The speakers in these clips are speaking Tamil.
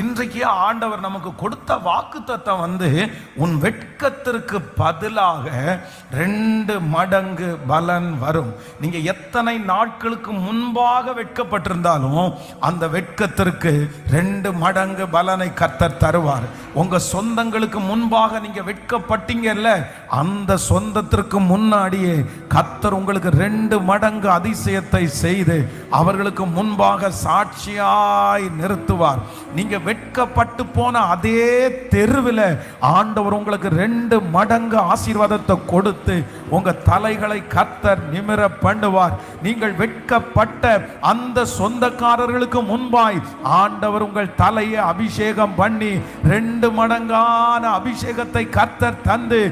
இன்றைக்கு ஆண்டவர் நமக்கு கொடுத்த வாக்கு வந்து உன் வெட்கத்திற்கு பதிலாக ரெண்டு மடங்கு பலன் வரும். நீங்க எத்தனை நாட்களுக்கு முன்பாக வெட்கப்பட்டிருந்தாலும் அந்த வெட்கத்திற்கு ரெண்டு மடங்கு பலனை கர்த்தர் தருவார். உங்க சொந்தங்களுக்கு முன்பாக நீங்க வெட்கப்பட்டீங்கல்ல அந்த சொந்தத்திற்கு முன்னாடியே கத்தர் உங்களுக்கு ரெண்டு மடங்கு அதிசயத்தை செய்து அவர்களுக்கு முன்பாக சாட்சியாய் நிறுத்துவார். நீங்க வெட்கப்பட்டு போன அதே தெருவில் ஆண்டவர் உங்களுக்கு ரெண்டு மடங்கு ஆசீர்வாதத்தை கொடுத்து உங்க தலைகளை கத்தர் நிமிர பண்ணுவார். நீங்கள் வெட்கப்பட்ட அந்த சொந்தக்காரர்களுக்கு முன்பாய் ஆண்டவர் உங்கள் தலையை அபிஷேகம் பண்ணி ரெண்டு மடங்கான அபிஷேகத்தை கத்தர் தந்து.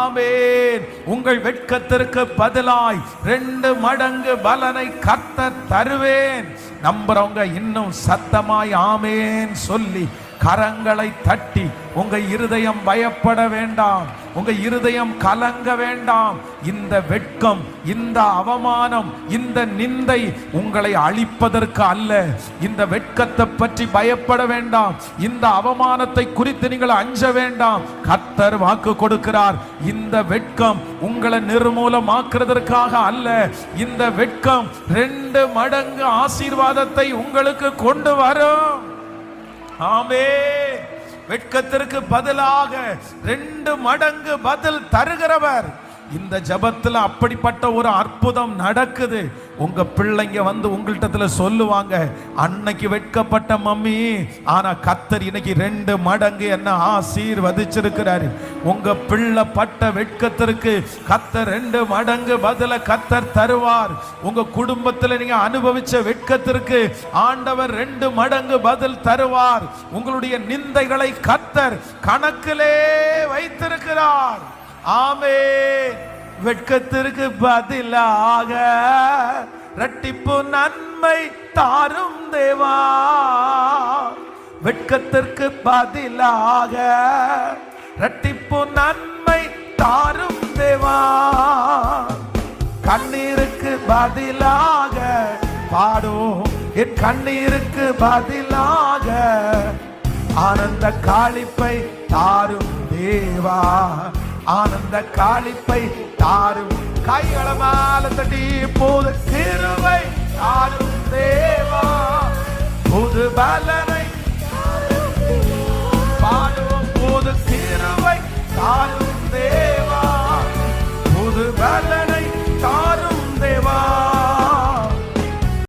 ஆமேன். உங்கள் வெட்கத்திற்கு பதிலாய் ரெண்டு மடங்கு பலனை கத்த தருவேன். நம்புறவங்க இன்னும் சத்தமாய் ஆமேன் சொல்லி கரங்களை தட்டி உங்க இருதயம் பயப்பட வேண்டாம். உங்க இருதயம் கலங்க வேண்டாம். இந்த வெட்கம் இந்த அவமானம் இந்த நிந்தை உங்களை அழிப்பதற்கு அல்ல. இந்த வெட்கத்தை பற்றி பயப்பட வேண்டாம். இந்த அவமானத்தை குறித்து நீங்கள் அஞ்ச வேண்டாம். கத்தர் வாக்கு கொடுக்கிறார். இந்த வெட்கம் உங்களை நிர்மூலமாக்குறதற்காக அல்ல. இந்த வெட்கம் ரெண்டு மடங்கு ஆசீர்வாதத்தை உங்களுக்கு கொண்டு வரும். ஆமே வெட்கத்திற்கு பதிலாக ரெண்டு மடங்கு பதில் தருகிறவர். இந்த ஜபத்தில் அப்படிப்பட்ட ஒரு அற்புதம் நடக்குது. உங்க பிள்ளைங்க வந்து உங்கள்கிட்ட சொல்லுவாங்க அன்னைக்கு வெட்கப்பட்ட மம்மி ஆனா கத்தர் இன்னைக்கு ரெண்டு மடங்கு என்ன ஆசீர்வதிச்சிருக்கிறாரு. உங்க பிள்ளை பட்ட வெட்கத்திற்கு கத்தர் ரெண்டு மடங்கு பதில கத்தர் தருவார். உங்க குடும்பத்துல நீங்க அனுபவிச்ச வெட்கத்திற்கு ஆண்டவர் ரெண்டு மடங்கு பதில் தருவார். உங்களுடைய நிந்தைகளை கத்தர் கணக்கிலே வைத்திருக்கிறார். ஆமே வெட்கத்திற்கு பதிலாக ரட்டிப்பு நன்மை தாரும் தேவா. வெட்கத்திற்கு பதிலாக ரட்டிப்பு நன்மை தாரும் தேவா. கண்ணீருக்கு பதிலாக பாடும். என் கண்ணீருக்கு பதிலாக ஆனந்த காளிப்பை தாரும் தேவா. ஆனந்த காளிப்பை தாரும் கைகள மேல தட்டி போது திருவை தாரும் தேவா. புது பல